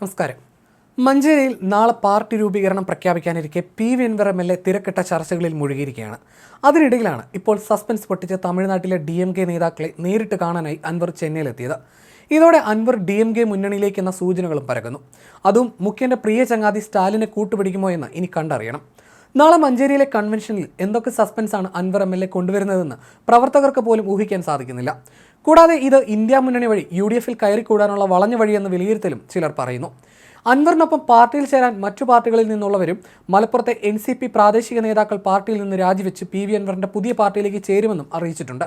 നമസ്കാരം. മഞ്ചേരിയിൽ നാളെ പാർട്ടി രൂപീകരണം പ്രഖ്യാപിക്കാനിരിക്കെ P V Anvar M L A തിരക്കിട്ട ചർച്ചകളിൽ മുഴുകിയിരിക്കുകയാണ് അതിനിടയിലാണ് ഇപ്പോൾ സസ്പെൻസ് പൊട്ടിച്ച തമിഴ്നാട്ടിലെ ഡി എം കെ നേതാക്കളെ നേരിട്ട് കാണാനായി അൻവർ ചെന്നൈയിലെത്തിയത്. ഇതോടെ അൻവർ ഡി എം കെ മുന്നണിയിലേക്കെന്ന സൂചനകളും പരക്കുന്നു. അതും മുഖ്യന്റെ പ്രിയ ചങ്ങാതി സ്റ്റാലിനെ കൂട്ടുപിടിക്കുമോ എന്ന് ഇനി കണ്ടറിയണം. നാളെ മഞ്ചേരിയിലെ കൺവെൻഷനിൽ എന്തൊക്കെ സസ്പെൻസാണ് അൻവർ എം എൽ എ കൊണ്ടുവരുന്നതെന്ന് പ്രവർത്തകർക്ക് പോലും ഊഹിക്കാൻ സാധിക്കുന്നില്ല. കൂടാതെ ഇത് ഇന്ത്യ മുന്നണി വഴി യു ഡി എഫിൽ കയറിക്കൂടാനുള്ള വളഞ്ഞ വഴിയെന്ന വിലയിരുത്തലും ചിലർ പറയുന്നു. അൻവറിനൊപ്പം പാർട്ടിയിൽ ചേരാൻ മറ്റു പാർട്ടികളിൽ നിന്നുള്ളവരും മലപ്പുറത്തെ എൻ സി പി പ്രാദേശിക നേതാക്കൾ പാർട്ടിയിൽ നിന്ന് രാജിവെച്ച് പി വി അൻവറിന്റെ പുതിയ പാർട്ടിയിലേക്ക് ചേരുമെന്നും അറിയിച്ചിട്ടുണ്ട്.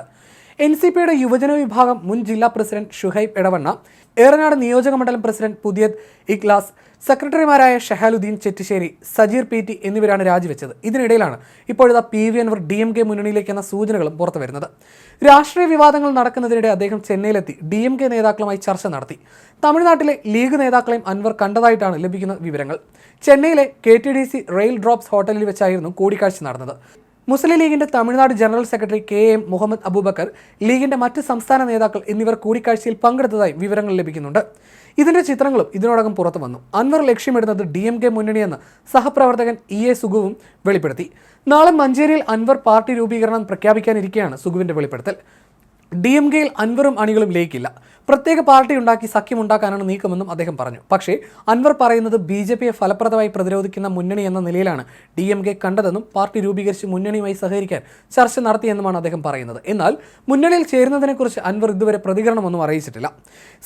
എൻ സി പിയുടെ യുവജന വിഭാഗം മുൻ ജില്ലാ പ്രസിഡന്റ് ഷുഹൈബ് എടവണ്ണ ഏറനാട് നിയോജക മണ്ഡലം പ്രസിഡന്റ് പുതിയത് ഇഖ്ലാസ് സെക്രട്ടറിമാരായ ഷഹാലുദ്ദീൻ ചെറ്റിശ്ശേരി സജീർ പി ടി എന്നിവരാണ് രാജിവെച്ചത്. ഇതിനിടയിലാണ് ഇപ്പോഴത്തെ P V Anvar D M K മുന്നണിയിലേക്ക് എന്ന സൂചനകളും പുറത്തു വരുന്നത് രാഷ്ട്രീയ വിവാദങ്ങൾ നടക്കുന്നതിനിടെ അദ്ദേഹം ചെന്നൈയിലെത്തി. ഡി എം കെ നേതാക്കളുമായി ചർച്ച നടത്തി. തമിഴ്നാട്ടിലെ ലീഗ് നേതാക്കളെയും അൻവർ കണ്ടതായിട്ടാണ് ലഭിക്കുന്ന വിവരങ്ങൾ. ചെന്നൈയിലെ K T D C rail drops ഹോട്ടലിൽ വെച്ചായിരുന്നു കൂടിക്കാഴ്ച നടന്നത്. മുസ്ലിം ലീഗിന്റെ Tamil Nadu general secretary K M Muhammad Abubakar ലീഗിന്റെ മറ്റ് സംസ്ഥാന നേതാക്കൾ എന്നിവർ കൂടിക്കാഴ്ചയിൽ പങ്കെടുത്തതായി വിവരങ്ങൾ ലഭിക്കുന്നുണ്ട്. ഇതിന്റെ ചിത്രങ്ങളും ഇതിനോടകം പുറത്തു വന്നു. അൻവർ ലക്ഷ്യമിടുന്നത് ഡി എം കെ മുന്നണിയെന്ന് സഹപ്രവർത്തകൻ ഇ എ സുഗുവും വെളിപ്പെടുത്തി. നാളെ മഞ്ചേരിയിൽ അൻവർ പാർട്ടി രൂപീകരണം പ്രഖ്യാപിക്കാനിരിക്കെയാണ് സുഗുവിന്റെ വെളിപ്പെടുത്തൽ. ഡി എം കെയിൽ അൻവറും അണികളും ലയിക്കില്ല. പ്രത്യേക പാർട്ടി ഉണ്ടാക്കി സഖ്യമുണ്ടാക്കാനാണ് നീക്കമെന്നും അദ്ദേഹം പറഞ്ഞു. പക്ഷേ അൻവർ പറയുന്നത് ബി ജെ പിയെ ഫലപ്രദമായി പ്രതിരോധിക്കുന്ന മുന്നണി എന്ന നിലയിലാണ് ഡി എം കെ കണ്ടതെന്നും പാർട്ടി രൂപീകരിച്ച് മുന്നണിയുമായി സഹകരിക്കാൻ ചർച്ച നടത്തിയെന്നുമാണ് അദ്ദേഹം പറയുന്നത്. എന്നാൽ മുന്നണിയിൽ ചേരുന്നതിനെക്കുറിച്ച് അൻവർ ഇതുവരെ പ്രതികരണമൊന്നും അറിയിച്ചിട്ടില്ല.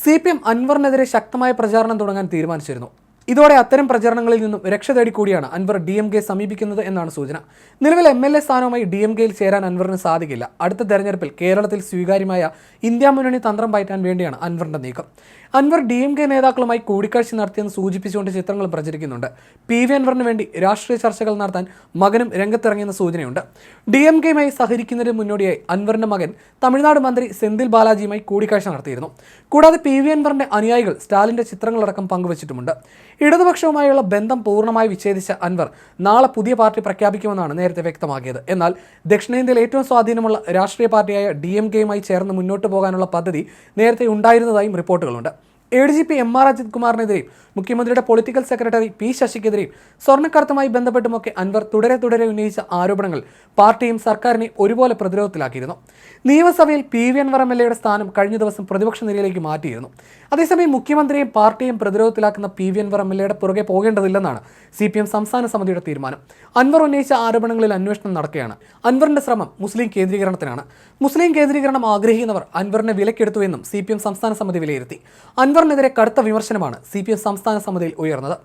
സി പി എം അൻവറിനെതിരെ ശക്തമായ പ്രചാരണം തുടങ്ങാൻ തീരുമാനിച്ചിരുന്നു. ഇതോടെ അത്തരം പ്രചരണങ്ങളിൽ നിന്നും രക്ഷ തേടിക്കൂടിയാണ് അൻവർ ഡി എം കെ സമീപിക്കുന്നത് എന്നാണ് സൂചന. നിലവിൽ എം എൽ എ സ്ഥാനവുമായി ഡി എം കെയിൽ ചേരാൻ അൻവറിന് സാധിക്കില്ല. അടുത്ത തെരഞ്ഞെടുപ്പിൽ കേരളത്തിൽ സ്വീകാര്യമായ ഇന്ത്യ മുന്നണി തന്ത്രം പയറ്റാൻ വേണ്ടിയാണ് അൻവറിന്റെ നീക്കം. അൻവർ ഡി എം കെ നേതാക്കളുമായി കൂടിക്കാഴ്ച നടത്തിയെന്ന് സൂചിപ്പിച്ചുകൊണ്ട് ചിത്രങ്ങൾ പ്രചരിക്കുന്നുണ്ട്. പി വി അൻവറിന് വേണ്ടി രാഷ്ട്രീയ ചർച്ചകൾ നടത്താൻ മകനും രംഗത്തിറങ്ങിയെന്ന സൂചനയുണ്ട്. ഡി എം കെയുമായി സഹകരിക്കുന്നതിന് മുന്നോടിയായി അൻവറിന്റെ മകൻ തമിഴ്നാട് മന്ത്രി സെന്തിൽ ബാലാജിയുമായി കൂടിക്കാഴ്ച നടത്തിയിരുന്നു. കൂടാതെ പി വി അൻവറിന്റെ അനുയായികൾ സ്റ്റാലിന്റെ ചിത്രങ്ങളടക്കം പങ്കുവച്ചിട്ടുമുണ്ട്. ഇടതുപക്ഷവുമായുള്ള ബന്ധം പൂർണമായി വിച്ഛേദിച്ച അൻവർ നാളെ പുതിയ പാർട്ടി പ്രഖ്യാപിക്കുമെന്നാണ് നേരത്തെ വ്യക്തമാക്കിയത്. എന്നാൽ ദക്ഷിണേന്ത്യയിൽ ഏറ്റവും സ്വാധീനമുള്ള രാഷ്ട്രീയ പാർട്ടിയായ ഡി എം കെയുമായി ചേർന്ന് മുന്നോട്ട് പോകാനുള്ള പദ്ധതി നേരത്തെ ഉണ്ടായിരുന്നതായും റിപ്പോർട്ടുകളുണ്ട്. A D G P M R Ajith കുമാറിനെതിരെയും മുഖ്യമന്ത്രിയുടെ പൊളിറ്റിക്കൽ സെക്രട്ടറി പി ശശിക്കെതിരെയും സ്വർണക്കടത്തുമായി ബന്ധപ്പെട്ടുമൊക്കെ അൻവർ തുടരെ തുടരെ ഉന്നയിച്ച ആരോപണങ്ങൾ പാർട്ടിയും സർക്കാരിനെ ഒരുപോലെ പ്രതിരോധത്തിലാക്കിയിരുന്നു. നിയമസഭയിൽ P V Anvar M L എയുടെ സ്ഥാനം കഴിഞ്ഞ ദിവസം പ്രതിപക്ഷ നിരയിലേക്ക് മാറ്റിയിരുന്നു. അതേസമയം മുഖ്യമന്ത്രിയും പാർട്ടിയും പ്രതിരോധത്തിലാക്കുന്ന P V Anvar M L എയുടെ പുറകെ പോകേണ്ടതില്ലെന്നാണ് സി പി എം സംസ്ഥാന സമിതിയുടെ തീരുമാനം. അൻവർ ഉന്നയിച്ച ആരോപണങ്ങളിൽ അന്വേഷണം നടക്കുകയാണ്. അൻവറിന്റെ ശ്രമം മുസ്ലിം കേന്ദ്രീകരണത്തിനാണ്. മുസ്ലിം കേന്ദ്രീകരണം ആഗ്രഹിക്കുന്നവർ അൻവറിനെ വിലക്കെടുത്തുവെന്നും സി പി എം സംസ്ഥാന സമിതി വിലയിരുത്തി. അൻവറിനെതിരെ കടുത്ത വിമർശനമാണ് സി സംസ്ഥാന സമിതിയിൽ ഉയർന്നത്.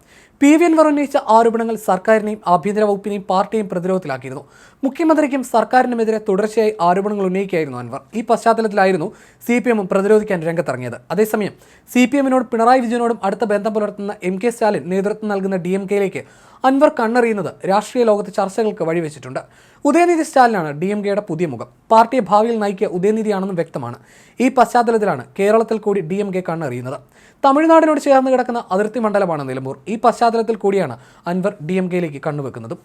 പി വി അൻവർ ഉന്നയിച്ച ആരോപണങ്ങൾ സർക്കാരിനെയും ആഭ്യന്തര വകുപ്പിനെയും പാർട്ടിയും പ്രതിരോധത്തിലാക്കിയിരുന്നു. മുഖ്യമന്ത്രിക്കും സർക്കാരിനുമെതിരെ തുടർച്ചയായി ആരോപണങ്ങൾ ഉന്നയിക്കുകയായിരുന്നു അൻവർ. ഈ പശ്ചാത്തലത്തിലായിരുന്നു സി പി എമ്മും പ്രതിരോധിക്കാൻ രംഗത്തിറങ്ങിയത്. അതേസമയം സി പി എമ്മിനോട് പിണറായി വിജയനോടും അടുത്ത ബന്ധം പുലർത്തുന്ന എം കെ സ്റ്റാലിൻ നേതൃത്വം നൽകുന്ന ഡി എം കെയിലേക്ക് അൻവർ കണ്ണറിയുന്നത് രാഷ്ട്രീയ ലോകത്ത് ചർച്ചകൾക്ക് വഴിവെച്ചിട്ടുണ്ട്. ഉദയനിധി സ്റ്റാലിനാണ് ഡി എം കെയുടെ പുതിയ മുഖം. പാർട്ടിയെ ഭാവിയിൽ നയിക്കുക ഉദയനിധിയാണെന്നും വ്യക്തമാണ്. ഈ പശ്ചാത്തലത്തിലാണ് കേരളത്തിൽ കൂടി ഡി എം കെ കണ്ണറിയുന്നത്. തമിഴ്നാടിനോട് ചേർന്ന് കിടക്കുന്ന അതിർത്തി മണ്ഡലമാണ് നിലമ്പൂർ. ഈ പശ്ചാത്തലത്തിൽ കൂടിയാണ് അൻവർ ഡി എം കെയിലേക്ക് കണ്ണുവെക്കുന്നതും.